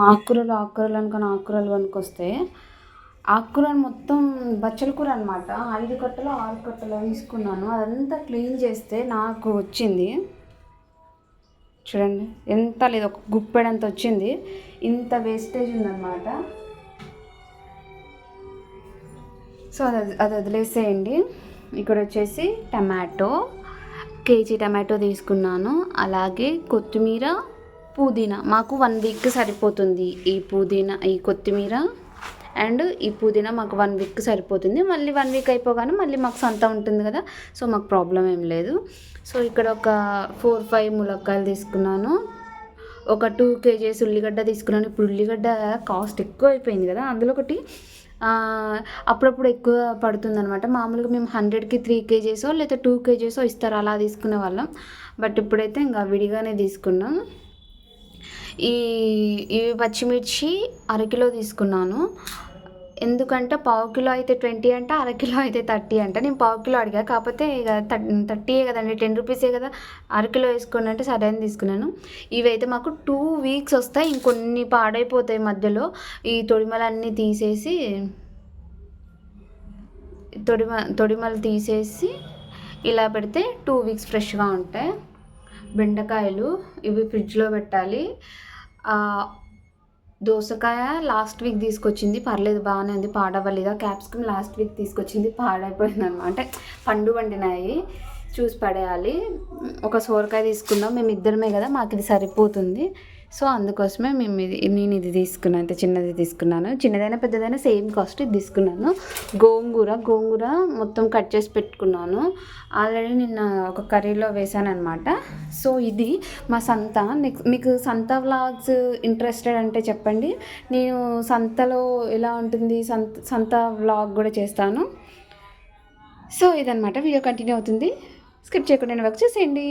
ఆకుకూరలు ఆకుకూరలు అనుకుని ఆకుకూరలు కొనుక్కొస్తే ఆకుకూరలు మొత్తం బచ్చల కూర అనమాట ఐదు కట్టలు ఆరు కట్టలు తీసుకున్నాను. అదంతా క్లీన్ చేస్తే నాకు వచ్చింది. చూడండి ఎంత లేదు ఒక గుప్పెడంత వచ్చింది. ఇంత వేస్టేజ్ ఉందన్నమాట. సో అది అది వదిలేసేయండి. ఇక్కడ వచ్చేసి టమాటో కేజీ టమాటో తీసుకున్నాను. అలాగే కొత్తిమీర పుదీనా. మాకు వన్ వీక్ సరిపోతుంది ఈ పుదీనా ఈ కొత్తిమీర. అండ్ ఈ పుదీనా మాకు వన్ వీక్ సరిపోతుంది. మళ్ళీ వన్ వీక్ అయిపోగానే మళ్ళీ మాకు సంత ఉంటుంది కదా. సో మాకు ప్రాబ్లం ఏం లేదు. సో ఇక్కడ ఒక ఫోర్ ఫైవ్ ములక్కాయలు తీసుకున్నాను. ఒక టూ కేజీస్ ఉల్లిగడ్డ తీసుకున్నాను. ఇప్పుడు ఉల్లిగడ్డ కాస్ట్ ఎక్కువ అయిపోయింది కదా. అందులో ఒకటి అప్పుడప్పుడు ఎక్కువ పడుతుంది అనమాట మామూలుగా మేము హండ్రెడ్కి త్రీ కేజీసో లేకపోతే టూ కేజీసో ఇస్తారు. అలా తీసుకునే వాళ్ళం. బట్ ఇప్పుడైతే ఇంకా విడిగానే తీసుకున్నాం. ఈ ఇవి పచ్చిమిర్చి అరకిలో తీసుకున్నాను. ఎందుకంటే పావు కిలో అయితే ట్వంటీ అంట అరకిలో అయితే థర్టీ అంట. నేను పావు కిలో అడిగా కాకపోతే ఇక థర్టీయే కదండి టెన్ రూపీసే కదా. అరకిలో వేసుకోండి అంటే సరే అని తీసుకున్నాను. ఇవైతే మాకు టూ వీక్స్ వస్తాయి ఇంకొన్ని పాడైపోతాయి మధ్యలో. ఈ తొడిమలన్నీ తీసేసి తొడిమ తొడిమలు తీసేసి ఇలా పెడితే టూ వీక్స్ ఫ్రెష్గా ఉంటాయి. బెండకాయలు ఇవి ఫ్రిడ్జ్లో పెట్టాలి. దోసకాయ లాస్ట్ వీక్ తీసుకొచ్చింది. పర్లేదు బాగానే ఉంది. పాడవ్వలేదు? క్యాప్సికమ్ లాస్ట్ వీక్ తీసుకొచ్చింది. పాడైపోయింది అనమాట అంటే పండు వండినాయి. చూసి పడేయాలి. ఒక సోరకాయ తీసుకున్నాం మేము ఇద్దరమే కదా మాకు ఇది సరిపోతుంది. సో అందుకోసమే మేము ఇది నేను ఇది తీసుకున్నాను అయితే చిన్నది తీసుకున్నాను. చిన్నదైనా పెద్దదైనా సేమ్ కాస్ట్ ఇది తీసుకున్నాను. గోంగూర గోంగూర మొత్తం కట్ చేసి పెట్టుకున్నాను. ఆల్రెడీ నిన్న ఒక కర్రీలో వేసాను అనమాట సో ఇది మా సంత. మీకు సంత వ్లాగ్స్ ఇంట్రెస్టెడ్ అంటే చెప్పండి. నేను సంతలో ఎలా ఉంటుంది? సంత సంత వ్లాగ్ కూడా చేస్తాను. సో ఇదనమాట వీడియో కంటిన్యూ అవుతుంది. స్కిప్ చేయకుండా వర్క్ చేసేయండి.